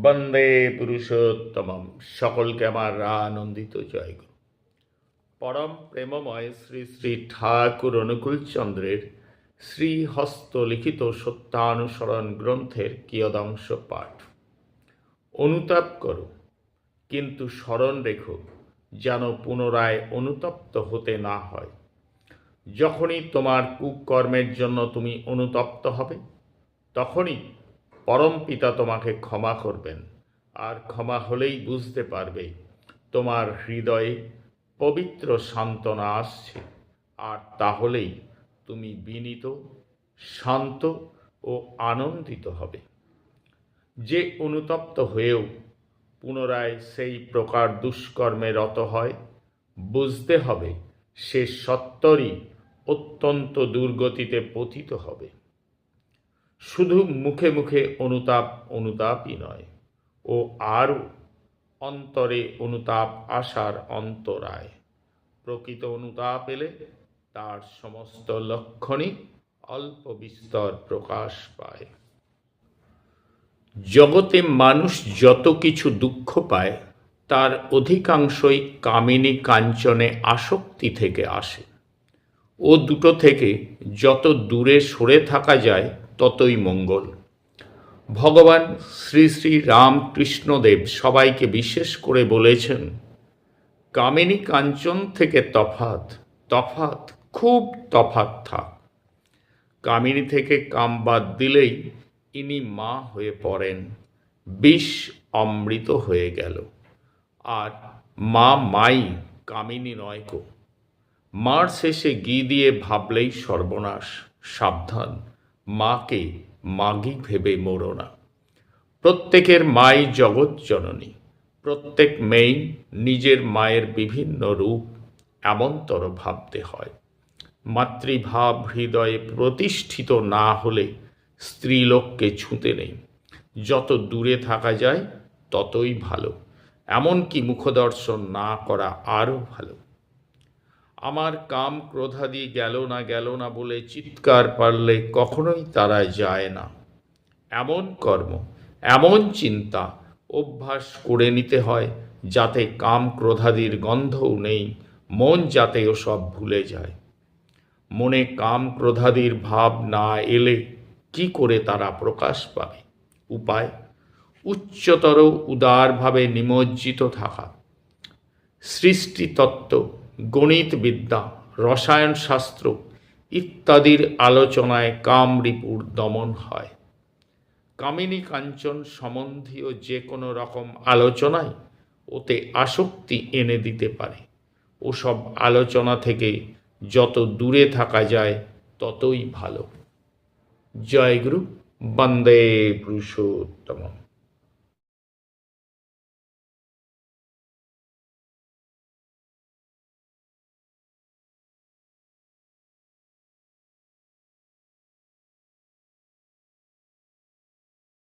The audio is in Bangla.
বন্দে পুরুষোত্তমম। সকলকে আমার আনন্দিত জয় গুরু। পরম প্রেমময় শ্রী শ্রী ঠাকুর অনুকূল চন্দ্রের শ্রী হস্তলিখিত সত্যানুসরণ গ্রন্থের কিয়দাংশ পাঠ। অনুতাপ করো, কিন্তু স্মরণ রেখো, যেন পুনরায় অনুতপ্ত হতে না হয়। যখনই তোমার কুকর্মের জন্য তুমি অনুতপ্ত হবে, তখনই পরম পিতা তোমাকে ক্ষমা করবেন। আর ক্ষমা হলেই বুঝতে পারবে, তোমার হৃদয়ে পবিত্র সান্ত্বনা আসছে। আর তাহলেই তুমি বিনীত, শান্ত ও আনন্দিত হবে। যে অনুতপ্ত হয়েও পুনরায় সেই প্রকার দুষ্কর্মে রত হয়, বুঝতে হবে সে সত্তরই অত্যন্ত দুর্গতিতে পতিত হবে। শুধু মুখে মুখে অনুতাপ অনুতাপই নয়, ও আরও অন্তরে অনুতাপ আসার অন্তরায়। প্রকৃত অনুতাপ এলে তার সমস্ত লক্ষণই অল্প বিস্তর প্রকাশ পায়। জগতে মানুষ যত কিছু দুঃখ পায়, তার অধিকাংশই কামিনী কাঞ্চনে আসক্তি থেকে আসে। ও দুটো থেকে যত দূরে সরে থাকা যায় ততই মঙ্গল। ভগবান শ্রী শ্রী রামকৃষ্ণদেব সবাইকে বিশেষ করে বলেছেন, কামিনী কাঞ্চন থেকে তফাত তফাত খুব তফাত থাক। কামিনী থেকে কাম বাদ দিলেই ইনি মা হয়ে পড়েন, বিষ অমৃত হয়ে গেল। আর মা মাই কামিনী নয় কো। মার শেষে গি দিয়ে ভাবলেই সর্বনাশ, সাবধান। মাকে মাগি ভেবে মোড়ো না। প্রত্যেকের মাই জগৎ জননী, প্রত্যেক মেয়েই নিজের মায়ের বিভিন্ন রূপ এমনতর ভাবতে হয়। মাতৃভাব হৃদয়ে প্রতিষ্ঠিত না হলে স্ত্রীলোককে ছুঁতে নেই। যত দূরে থাকা যায় ততই ভালো। এমনকি মুখদর্শন না করা আরও ভালো। আমার কাম ক্রোধাদি গেল না গেল না বলে চিৎকার পারলে কখনোই তারা যায় না। এমন কর্ম, এমন চিন্তা অভ্যাস করে নিতে হয় যাতে কাম ক্রোধাদির গন্ধও নেই, মন যাতে ওসব ভুলে যায়। মনে কাম ক্রোধাদির ভাব না এলে কি করে তারা প্রকাশ পাবে? উপায়, উচ্চতর উদারভাবে নিমজ্জিত থাকা। সৃষ্টিতত্ত্ব গণিতবিদ্যা, রসায়নশাস্ত্র ইত্যাদির আলোচনায় কামরিপুর দমন হয়। কামিনী কাঞ্চন সম্বন্ধীয় যে কোনো রকম আলোচনায় ওতে আসক্তি এনে দিতে পারে। ওসব আলোচনা থেকে যত দূরে থাকা যায়, ততই ভালো। জয় গুরু বন্দে পুরুষোত্তম